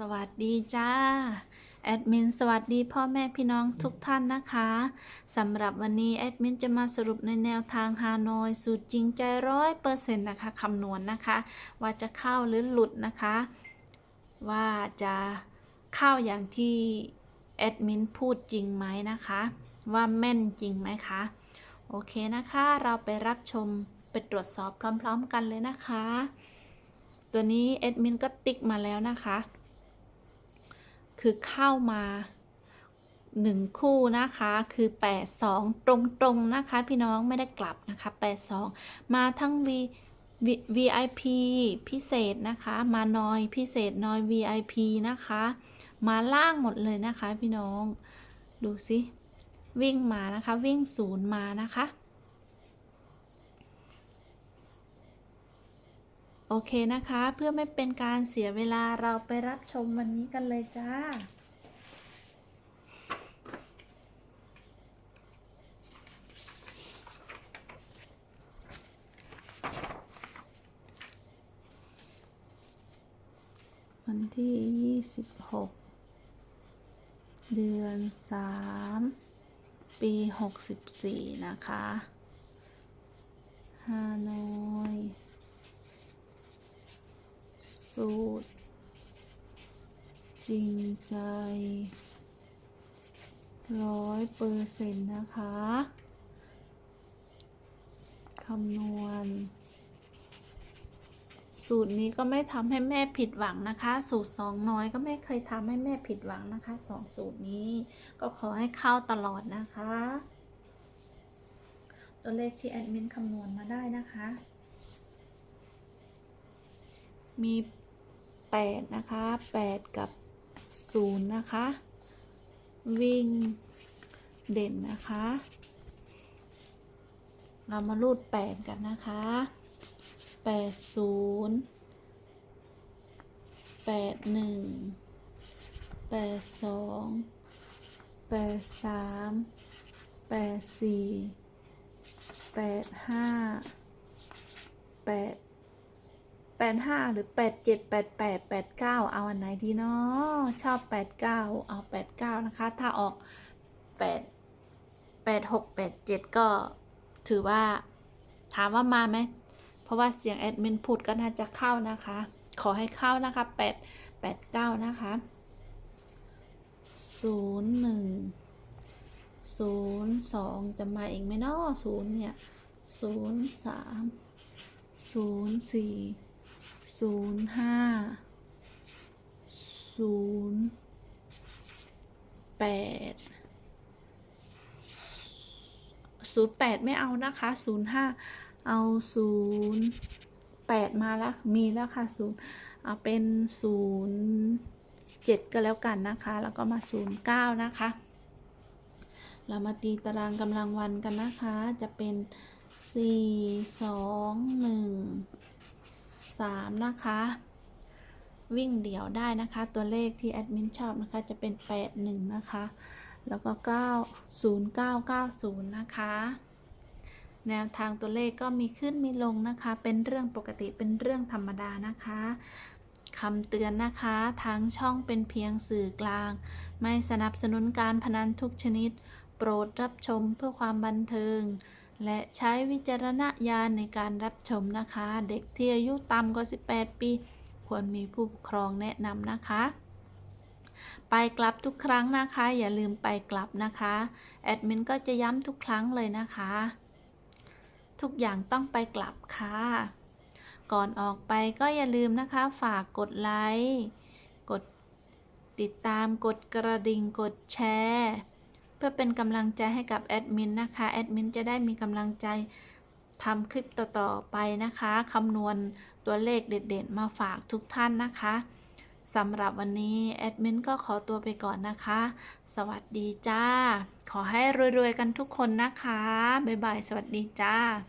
สวัสดีจ้า แอดมินสวัสดีพ่อแม่พี่น้องทุกท่านนะคะสำหรับวันนี้แอดมินจะมาสรุปในแนวทางฮานอยสูตรจริงใจร้อยเปอร์เซ็นต์นะคะคำนวณนะคะ ว่าจะเข้าหรือหลุดนะคะ ว่าจะเข้าอย่างที่แอดมินพูดจริงไหมนะคะ ว่าแม่นจริงไหมคะ โอเคนะคะเราไปรับชมไปตรวจสอบพร้อม ๆ กันเลยนะคะ ตัวนี้แอดมินก็ติ๊กมาแล้วนะคะ คือเข้ามาหนึ่งคู่นะคะคือ 8 2 ตรงๆนะคะ พี่น้องไม่ได้กลับนะคะ 8 2 มาทั้ง V V VIP พิเศษนะคะ มานอยพิเศษนอย VIP นะคะ มาล่างหมดเลยนะคะพี่น้อง ดูสิวิ่งมานะคะ วิ่งศูนย์มานะคะ โอเคนะคะ เพื่อไม่เป็นการเสียเวลาเราไปรับชมวันนี้กันเลยจ้า วันที่ 26 เดือน 3 ปี 64 นะคะฮานอย สูตร จริงใจร้อยเปอร์เซ็นต์นะคะคำนวณ สูตรนี้ก็ไม่ทำให้แม่ผิดหวังนะคะ สูตรสองน้อยก็ไม่เคยทำให้แม่ผิดหวังนะคะสองสูตรนี้ ก็ขอให้เข้าตลอดนะคะ ตัวเลขที่แอดมินคำนวณมาได้นะคะ มี 8 นะคะ 8 กับ 0 นะคะ วิ่งเด่นนะคะ เรามารูด 8 กันนะคะ 8 0 8 1 8 2 8 3 8 4 8 5 8 แปดห้าหรือแปดเจ็ดแปดแปดแปดเก้าเอาอันไหนดีเนาะชอบแปดเก้าเอาแปดเก้านะคะ ถ้าออกแปดแปดหกแปดเจ็ดก็ถือว่าถามว่ามาไหม เพราะว่าเสียงแอดมินพูดก็น่าจะเข้านะคะ ขอให้เข้านะคะแปดแปดเก้านะคะศูนย์หนึ่งศูนย์สองจะมาอีกไหมเนาะศูนย์เนี่ยศูนย์สามศูนย์สี่ ศูนย์ห้าศูนย์แปดศูนย์แปดไม่เอานะคะศูนย์ห้าเอาศูนย์แปดมาแล้ว มีแล้วค่ะศูนย์เอาเป็นศูนย์เจ็ดก็แล้วกันนะคะ แล้วก็มาศูนย์เก้านะคะ เรามาตีตารางกำลังวันกันนะคะ จะเป็นสี่สองหนึ่ง 3 นะคะ วิ่งเดี่ยวได้นะคะ ตัวเลขที่แอดมินชอบนะคะจะเป็น 81 นะคะ แล้วก็ 9 0990 นะคะ แนวทางตัวเลขก็มีขึ้นมีลงนะคะ เป็นเรื่องปกติเป็นเรื่องธรรมดานะคะคำเตือนนะคะทั้งช่องเป็นเพียงสื่อกลาง ไม่สนับสนุนการพนันทุกชนิด โปรดรับชมเพื่อความบันเทิง และใช้วิจารณญาณในการรับชมนะคะ เด็กที่อายุต่ำกว่า 18 ปี ควรมีผู้ปกครองแนะนำนะคะ ไปกลับทุกครั้งนะคะ อย่าลืมไปกลับนะคะ แอดมินก็จะย้ำทุกครั้งเลยนะคะ ทุกอย่างต้องไปกลับค่ะ ก่อนออกไปก็อย่าลืมนะคะ ฝากกดไลค์ กดติดตาม กดกระดิ่ง กดแชร์ พื่อเป็นกำลังใจให้กับแอดมินนะคะแอดมินจะได้มีกำลังใจทำคลิปต่อๆไปนะคะคำนวณตัวเลขเด็ดๆ มาฝากทุกท่านนะคะสำหรับวันนี้แอดมินก็ขอตัวไปก่อนนะคะ สวัสดีจ้า ขอให้รวยๆกันทุกคนนะคะ บ๊ายบาย สวัสดีจ้า